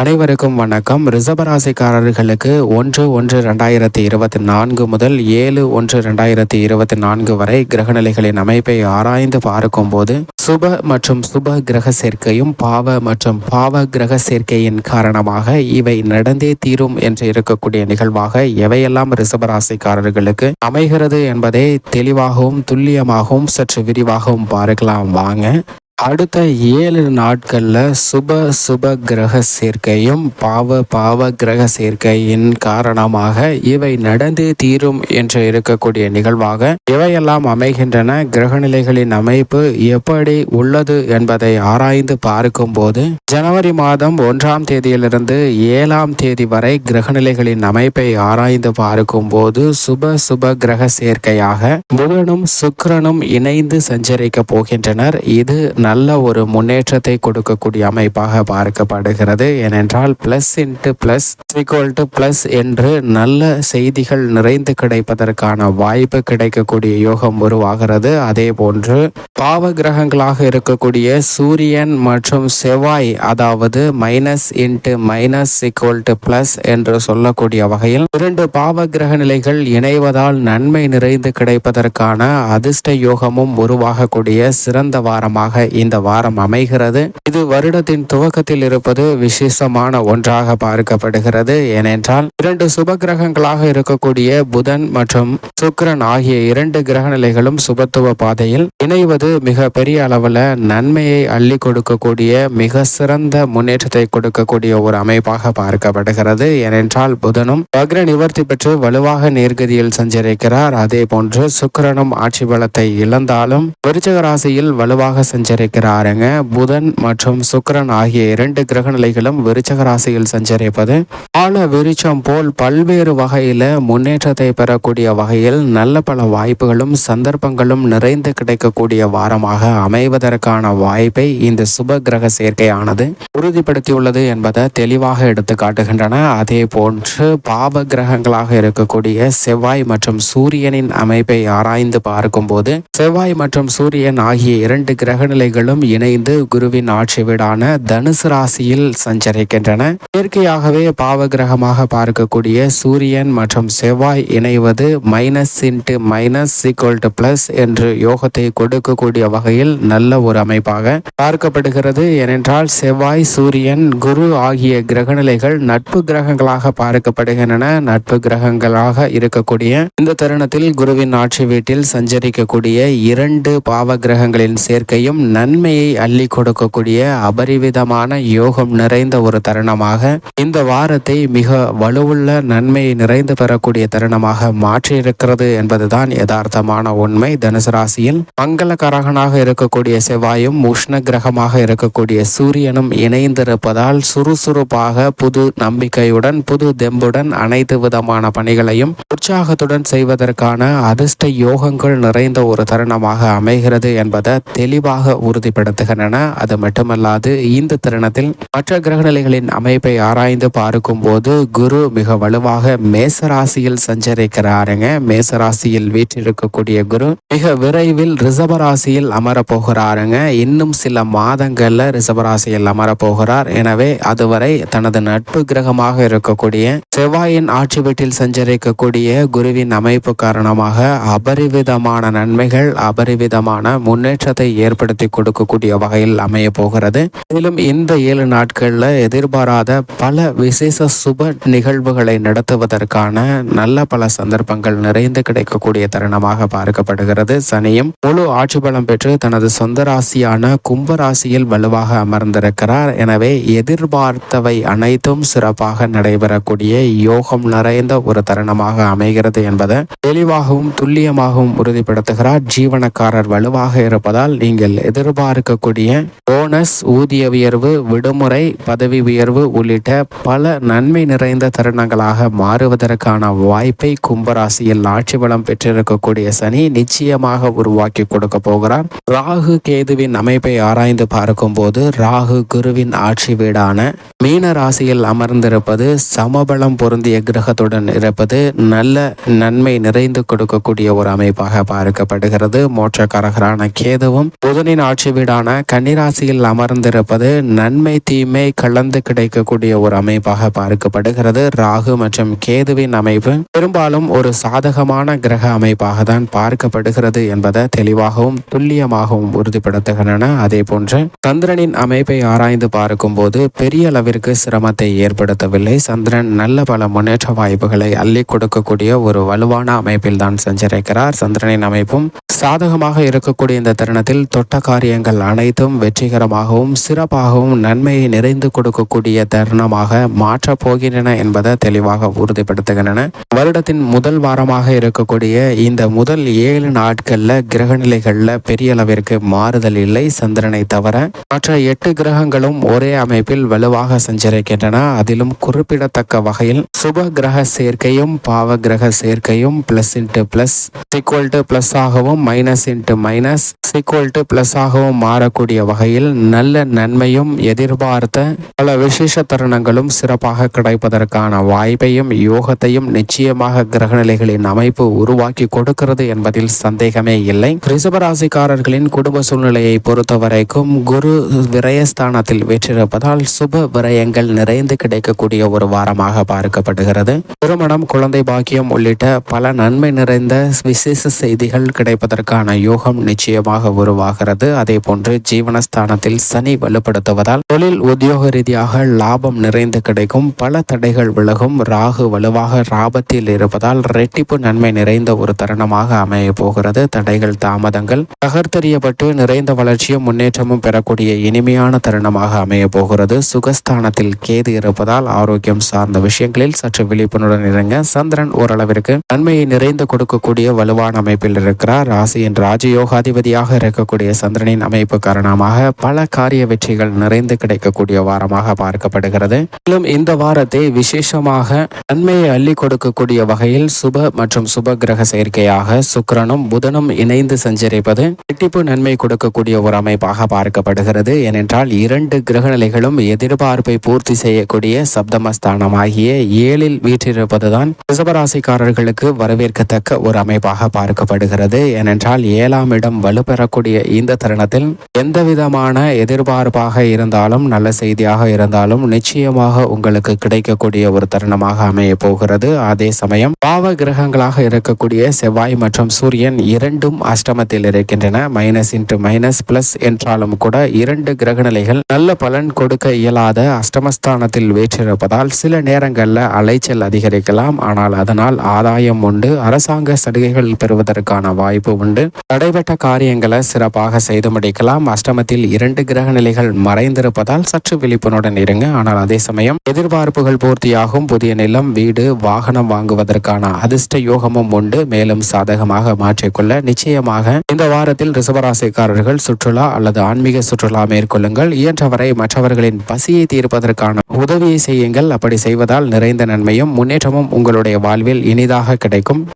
அனைவருக்கும் வணக்கம். ரிசபராசிக்காரர்களுக்கு ஒன்று ஒன்று ரெண்டாயிரத்தி இருபத்தி நான்கு முதல் ஏழு ஒன்று ரெண்டாயிரத்தி இருபத்தி நான்கு வரை கிரகநிலைகளின் அமைப்பை ஆராய்ந்து பார்க்கும்போது சுப மற்றும் சுப கிரக சேர்க்கையும் பாவ மற்றும் பாவ கிரக சேர்க்கையின் காரணமாக இவை நடந்தே தீரும் என்று இருக்கக்கூடிய நிகழ்வாக எவையெல்லாம் ரிசபராசிக்காரர்களுக்கு அமைகிறது என்பதை தெளிவாகவும் துல்லியமாகவும் சற்று விரிவாகவும் பார்க்கலாம். வாங்க. அடுத்த ஏழு நாட்கள்ல சுப சுப கிரக சேர்க்கையும் பாவ பாவ கிரக சேர்க்கையின் காரணமாக இவை நடந்து தீரும் என்று இருக்கக்கூடிய நிகழ்வாக இவையெல்லாம் அமைகின்றன. கிரகநிலைகளின் அமைப்பு எப்படி உள்ளது என்பதை ஆராய்ந்து பார்க்கும்போது ஜனவரி மாதம் ஒன்றாம் தேதியிலிருந்து ஏழாம் தேதி வரை கிரகநிலைகளின் அமைப்பை ஆராய்ந்து பார்க்கும்போது சுப சுப கிரக சேர்க்கையாக புதனும் சுக்கரனும் இணைந்து சஞ்சரிக்க போகின்றனர். இது நல்ல ஒரு முன்னேற்றத்தை கொடுக்கக்கூடிய அமைப்பாக பார்க்கப்படுகிறது. ஏனென்றால் plus into plus equal to plus என்று நல்ல செய்திகள் நிறைந்து கிடைப்பதற்கான வாய்ப்பு கிடைக்கக்கூடிய யோகம் உருவாகிறது. அதே போன்று பாவ கிரகங்களாக இருக்கக்கூடிய சூரியன் மற்றும் செவ்வாய் அதாவது minus into minus equal to plus என்று சொல்லக்கூடிய வகையில் இரண்டு பாவ கிரக நிலைகள் இணைவதால் நன்மை நிறைந்து கிடைப்பதற்கான அதிர்ஷ்ட யோகமும் உருவாகக்கூடிய சிறந்த வாரமாக இந்த வாரம் அமைகிறது. இது வருடத்தின் துவக்கத்தில் இருப்பது விசேஷமான ஒன்றாக பார்க்கப்படுகிறது. ஏனென்றால் இரண்டு சுப கிரகங்களாக இருக்கக்கூடிய புதன் மற்றும் சுக்கிரன் ஆகிய இரண்டு கிரக நிலைகளும் சுபத்துவ பாதையில் இணைவது மிக பெரிய அளவுல நன்மையை அள்ளி கொடுக்கக்கூடிய மிக சிறந்த முன்னேற்றத்தை கொடுக்கக்கூடிய ஒரு அமைப்பாக பார்க்கப்படுகிறது. ஏனென்றால் புதனும் வக்ர நிவர்த்தி பெற்று வலுவாக நேர்கதியில் சஞ்சரிக்கிறார். அதே போன்று சுக்கரனும் ஆட்சி பலத்தை இழந்தாலும் விருச்சக ராசியில் வலுவாக இருக்கிறாருங்க புதன் மற்றும் சுக்கரன் ஆகிய இரண்டு கிரக நிலைகளும் விருச்சக ராசியில் சஞ்சரிப்பது. ஆழ விருச்சம் போல் பல்வேறு வகையில முன்னேற்றத்தை பெறக்கூடிய வகையில் நல்ல பல வாய்ப்புகளும் சந்தர்ப்பங்களும் நிறைந்து கிடைக்கக்கூடிய வாரமாக அமைவதற்கான வாய்ப்பை இந்த சுப கிரக சேர்க்கையானது உறுதிப்படுத்தியுள்ளது என்பதை தெளிவாக எடுத்து காட்டுகின்றன. அதே போன்று பாவ கிரகங்களாக இருக்கக்கூடிய செவ்வாய் மற்றும் சூரியனின் அமைப்பை ஆராய்ந்து பார்க்கும்போது செவ்வாய் மற்றும் சூரியன் ஆகிய இரண்டு கிரக நிலை நிலைகளும் இணைந்து குருவின் ஆட்சி வீடான தனுசு ராசியில் சஞ்சரிக்கின்றன. இயற்கையாகவே பாவகிரகமாக பார்க்கக்கூடிய சூரியன் மற்றும் செவ்வாய் இணைவது minus into minus equal to plus என்று யோகத்தை கொடுக்கக்கூடிய வகையில் நல்ல ஒரு அமைப்பாக பார்க்கப்படுகிறது. ஏனென்றால் செவ்வாய் சூரியன் குரு ஆகிய கிரகநிலைகள் நட்பு கிரகங்களாக பார்க்கப்படுகின்றன. நட்பு கிரகங்களாக இருக்கக்கூடிய இந்த தருணத்தில் குருவின் ஆட்சி வீட்டில் சஞ்சரிக்கக்கூடிய இரண்டு பாவ கிரகங்களின் சேர்க்கையும் நன்மையை அள்ளி கொடுக்கக்கூடிய அபரிவிதமான யோகம் நிறைந்த ஒரு தருணமாக இந்த வாரத்தை மிக வலுவுள்ள நன்மையை நிறைந்து பெறக்கூடிய தருணமாக மாற்றியிருக்கிறது என்பதுதான் யதார்த்தமான உண்மை. தனுசு ராசியில் மங்களகரகனாக இருக்கக்கூடிய செவ்வாயும் உஷ்ண கிரகமாக இருக்கக்கூடிய சூரியனும் இணைந்திருப்பதால் சுறுசுறுப்பாக புது நம்பிக்கையுடன் புது தெம்புடன் அனைத்து விதமான பணிகளையும் உற்சாகத்துடன் செய்வதற்கான அதிர்ஷ்ட யோகங்கள் நிறைந்த ஒரு தருணமாக அமைகிறது என்பதை தெளிவாக உறுதிப்படுத்துகின்றன. அது மட்டுமல்லாது இந்த தருணத்தில் மற்ற கிரகநிலைகளின் அமைப்பை ஆராய்ந்து பார்க்கும் போது குரு மிக வலுவாக மேசராசியில் சஞ்சரிக்கிறாருங்க. மேசராசியில் வீற்றிருக்கக்கூடிய குரு மிக விரைவில் ரிசபராசியில் அமரப்போகிறாருங்க. இன்னும் சில மாதங்கள்ல ரிசபராசியில் அமரப்போகிறார். எனவே அதுவரை தனது நட்பு கிரகமாக இருக்கக்கூடிய செவ்வாயின் ஆட்சி வீட்டில் சஞ்சரிக்கக்கூடிய குருவின் அமைப்பு காரணமாக அபரிவிதமான நன்மைகள் அபரிவிதமான முன்னேற்றத்தை ஏற்படுத்தி கொடுக்கக்கூடிய வகையில் அமைய போகிறது. மேலும் இந்த ஏழு நாட்களில் எதிர்பாராத பல விசேஷ சுப நிகழ்வுகளை நடத்துவதற்கான நல்ல பல சந்தர்ப்பங்கள் நிறைந்து கிடைக்கக்கூடிய தருணமாக பார்க்கப்படுகிறது. சனியும் முழு ஆட்சி பலம் பெற்று தனது சொந்த ராசியான கும்ப ராசியில் வலுவாக அமர்ந்திருக்கிறார். எனவே எதிர்பார்த்தவை அனைத்தும் சிறப்பாக நடைபெறக்கூடிய யோகம் நிறைந்த ஒரு தருணமாக அமைகிறது என்பதை தெளிவாகவும் துல்லியமாகவும் உறுதிப்படுத்துகிறார். ஜீவனக்காரர் வலுவாக இருப்பதால் நீங்கள் எதிர் எதிர்பார்க்கக்கூடிய போனஸ் ஊதிய உயர்வு விடுமுறை பதவி உயர்வு உள்ளிட்ட பல நன்மை நிறைந்த தருணங்களாக மாறுவதற்கான வாய்ப்பை கும்பராசியில் ஆட்சி பலம் பெற்றிருக்கக்கூடிய சனி நிச்சயமாக உருவாக்கி கொடுக்க போகிறார். ராகு கேதுவின் அமைப்பை ஆராய்ந்து பார்க்கும்போது ராகு குருவின் ஆட்சி வீடான மீன ராசியில் அமர்ந்திருப்பது சமபலம் பொருந்திய கிரகத்துடன் இருப்பது நல்ல நன்மை நிறைந்து கொடுக்கக்கூடிய ஒரு அமைப்பாக பார்க்கப்படுகிறது. மோட்சக்காரகரான கேதுவும் புதனின் ஆட்சி ஆட்சி வீடான கன்னிராசியில் அமர்ந்திருப்பது நன்மை தீமை கலந்து கிடைக்கக்கூடிய ஒரு அமைப்பாக பார்க்கப்படுகிறது. ராகு மற்றும் கேதுவின் அமைப்பு பெரும்பாலும் ஒரு சாதகமான கிரக அமைப்பாக தான் பார்க்கப்படுகிறது என்பதை தெளிவாகவும் துல்லியமாகவும் உறுதிப்படுத்துகின்றன. அதே போன்று சந்திரனின் அமைப்பை ஆராய்ந்து பார்க்கும்போது பெரிய அளவிற்கு சிரமத்தை ஏற்படுத்தவில்லை. சந்திரன் நல்ல பல முன்னேற்ற வாய்ப்புகளை அள்ளி கொடுக்கக்கூடிய ஒரு வலுவான அமைப்பில் தான் சஞ்சரிக்கிறார். சந்திரனின் அமைப்பும் சாதகமாக இருக்கக்கூடிய இந்த தருணத்தில் தொட்ட காரியங்கள் அனைத்தும் வெற்றிகரமாகவும் சிறப்பாகவும் நன்மையை நிறைந்து கொடுக்கக்கூடிய தருணமாக மாற்றப் போகின்றன என்பதை தெளிவாக உறுதிப்படுத்துகின்றன. வருடத்தின் முதல் வாரமாக இருக்கக்கூடிய இந்த முதல் ஏழு நாட்கள்ல கிரகநிலைகள்ல பெரிய அளவிற்கு மாறுதல் இல்லை. சந்திரனை தவிர மற்ற எட்டு கிரகங்களும் ஒரே அமைப்பில் வலுவாக சஞ்சரிக்கின்றன. அதிலும் குறிப்பிடத்தக்க வகையில் சுப கிரக சேர்க்கையும் பாவ கிரக சேர்க்கையும் plus into plus equal to plus ஆகவும் minus into minus equal to plus ஆகவும் மாறக்கூடிய வகையில் நல்ல நன்மையும் எதிர்பார்த்த பல விசேஷ தருணங்களும் சிறப்பாக கிடைப்பதற்கான வாய்ப்பையும் யோகத்தையும் நிச்சயமாக கிரகநிலைகளின் அமைப்பு உருவாக்கி கொடுக்கிறது என்பதில் சந்தேகமே இல்லை. ரிசபராசிக்காரர்களின் குடும்ப சூழ்நிலையை பொறுத்தவரைக்கும் குரு விரயஸ்தானத்தில் வெற்றிருப்பதால் சுப விரயங்கள் நிறைந்து கிடைக்கக்கூடிய ஒரு வாரமாக பார்க்கப்படுகிறது. திருமணம் குழந்தை பாக்கியம் உள்ளிட்ட பல நன்மை நிறைந்த விசேஷ செய்திகள் கிடைப்பதற்கான யோகம் நிச்சயமாக உருவாகிறது. அதே போன்று ஜீவனஸ்தானத்தில் சனி வலுப்படுத்துவதால் தொழில் உத்தியோக ரீதியாக லாபம் நிறைந்து கிடைக்கும். பல தடைகள் விலகும். ராகு வலுவாக ராபத்தில் இருப்பதால் ரெட்டிப்பு நன்மை நிறைந்த ஒரு தருணமாக அமைய போகிறது. தடைகள் தாமதங்கள் தகர்த்தெறியப்பட்டு நிறைந்த வளர்ச்சியும் முன்னேற்றமும் பெறக்கூடிய இனிமையான தருணமாக அமைய போகிறது. சுகஸ்தானத்தில் கேது இருப்பதால் ஆரோக்கியம் சார்ந்த விஷயங்களில் சற்று விழிப்புணர்வுடன் இருங்க சந்திரன் ஓரளவிற்கு நன்மையை நிறைந்து கொடுக்கக்கூடிய வலுவான அமைப்பில் இருக்கிறார். ராசியின் ராஜயோகாதிபதியாக இருக்கக்கூடிய சந்திரனின் அமைப்பு காரணமாக பல காரிய வெற்றிகள் நிறைந்து கிடைக்கக்கூடிய வாரமாக பார்க்கப்படுகிறது. மேலும் இந்த வாரத்தை விசேஷமாக நன்மையை அள்ளி கொடுக்கக்கூடிய வகையில் சுப மற்றும் சுப கிரக சேர்க்கையாக சுக்கரனும் புதனும் இணைந்து சஞ்சரிப்பது இரட்டிப்பு நன்மை கொடுக்கக்கூடிய ஒரு அமைப்பாக பார்க்கப்படுகிறது. ஏனென்றால் இரண்டு கிரகநிலைகளும் எதிர்பார்ப்பை பூர்த்தி செய்யக்கூடிய சப்தமஸ்தானமாகிய ஏழில் வீற்றிருப்பதுதான் ரிசபராசிக்காரர்களுக்கு வரவேற்கத்தக்க ஒரு அமைப்பாக பார்க்கப்படுகிறது. ஏனென்றால் ஏழாம் இடம் வலுப்பெறக்கூடிய இந்த தருணத்தில் எந்த விதமான எதிர்பார்ப்பாக இருந்தாலும் நல்ல செய்தியாக இருந்தாலும் நிச்சயமாக உங்களுக்கு கிடைக்கக்கூடிய ஒரு தருணமாக அமைய போகிறது அதே சமயம் பாவ கிரகங்களாக இருக்கக்கூடிய செவ்வாய் மற்றும் சூரியன் இரண்டும் அஷ்டமத்தில் இருக்கின்றன. மைனஸ் இன்ட்டு மைனஸ் பிளஸ் என்றாலும் கூட இரண்டு கிரகநிலைகள் நல்ல பலன் கொடுக்க இயலாத அஷ்டமஸ்தானத்தில் வேற்றிருப்பதால் சில நேரங்களில் அலைச்சல் அதிகரிக்கலாம். ஆனால் அதனால் ஆதாயம் உண்டு. அரசாங்க சலுகைகள் பெறுவதற்கான வாய்ப்பு உண்டு. தடைபட்ட காரியங்களை சிறப்பாக செய்து முடிக்கலாம். அஷ்டமத்தில் இரண்டு கிரக நிலைகள் இருப்பதால் சற்று விழிப்புணர்வுடன் இருங்க. ஆனால் அதே சமயம் எதிர்பார்ப்புகள் பூர்த்தியாகும். புதிய நிலம் வீடு வாகனம் வாங்குவதற்கான அதிர்ஷ்ட யோகமும் உண்டு. மேலும் சாதகமாக மாற்றிக்கொள்ள நிச்சயமாக இந்த வாரத்தில் ரிசவராசிக்காரர்கள் சுற்றுலா அல்லது ஆன்மீக சுற்றுலா மேற்கொள்ளுங்கள். இயன்றவரை மற்றவர்களின் பசியை தீர்ப்பதற்கான உதவியை செய்யுங்கள். அப்படி செய்வதால் நிறைந்த நன்மையும் முன்னேற்றமும் உங்களுடைய வாழ்வில் இனிதாக கிடைக்கும்.